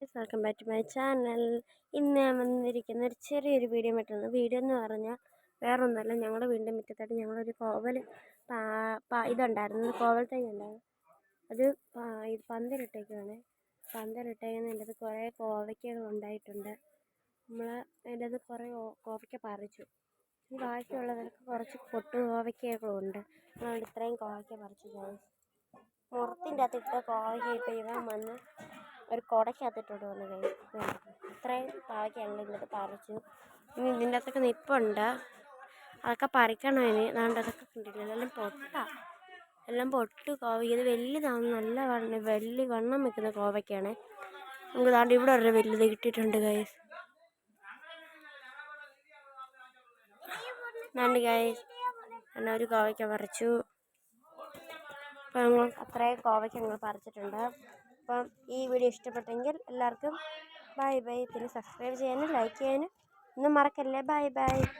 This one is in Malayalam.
Welcome back to my channel ഇന്ന് ഞാൻ വന്നിരിക്കുന്ന ഒരു ചെറിയൊരു വീഡിയോ മറ്റുള്ള വീഡിയോ എന്ന് പറഞ്ഞാൽ വേറൊന്നുമല്ല ഞങ്ങളുടെ വീടിന്റെ മുറ്റത്തായിട്ട് ഞങ്ങളൊരു കോവൽ ഇതുണ്ടായിരുന്നു. കോവൽ തൈ ഉണ്ടായിരുന്നു. അത് ഇത് പന്തലിട്ടേക്കാണ് പന്തലിട്ടേക്കുന്നതിന്റെ അത് കുറേ കോവയ്ക്കകൾ ഉണ്ടായിട്ടുണ്ട്. നമ്മൾ എന്റെ അത് കുറേ കോവയ്ക്ക പറിച്ചു. ബാക്കിയുള്ളതൊക്കെ കുറച്ച് പൊട്ട് കോവയ്ക്കകളുണ്ട് നമ്മളിത്രയും കോവയ്ക്ക പറിച്ചു മുറത്തിന്റെ അകത്തിട്ട കോവയ്ക്ക ഇപ്പോൾ ഇവൻ വന്ന് ഒരു കുടയ്ക്കകത്തിട്ടോണ്ട് വന്നു കൈ ഇത്രയും പാവയ്ക്ക ഞങ്ങൾ ഇന്നത്തെ പറിച്ചു. ഇനി ഇതിന്റെ അകത്തൊക്കെ നിപ്പുണ്ട് അതൊക്കെ പറിക്കണം ഇനി. അതുകൊണ്ട് അതൊക്കെ കണ്ടില്ല എല്ലാം പൊട്ടാ. എല്ലാം പൊട്ട് കോവയ്ക്ക്. ഇത് വലിയതാണ് നല്ല വണ്ണം വലിയ വണ്ണം വെക്കുന്ന കോവയ്ക്കാണ്. നമുക്ക് ദാണ്ട് ഇവിടെ ഒരു വലുത് കിട്ടിയിട്ടുണ്ട് ഗൈസ് ദാണ്ട് ഗൈസ് എന്നാൽ ഒരു കോവയ്ക്ക പറിച്ചു. അപ്പോൾ ഞങ്ങൾ അത്രയും കോവയ്ക്ക് ഞങ്ങൾ പറിച്ചിട്ടുണ്ട്. അപ്പം ഈ വീഡിയോ ഇഷ്ടപ്പെട്ടെങ്കിൽ എല്ലാവർക്കും ബൈ ബൈ. പിന്നെ സബ്സ്ക്രൈബ് ചെയ്യാനും ലൈക്ക് ചെയ്യാനും ഒന്നും മറക്കല്ലേ. Bye bye.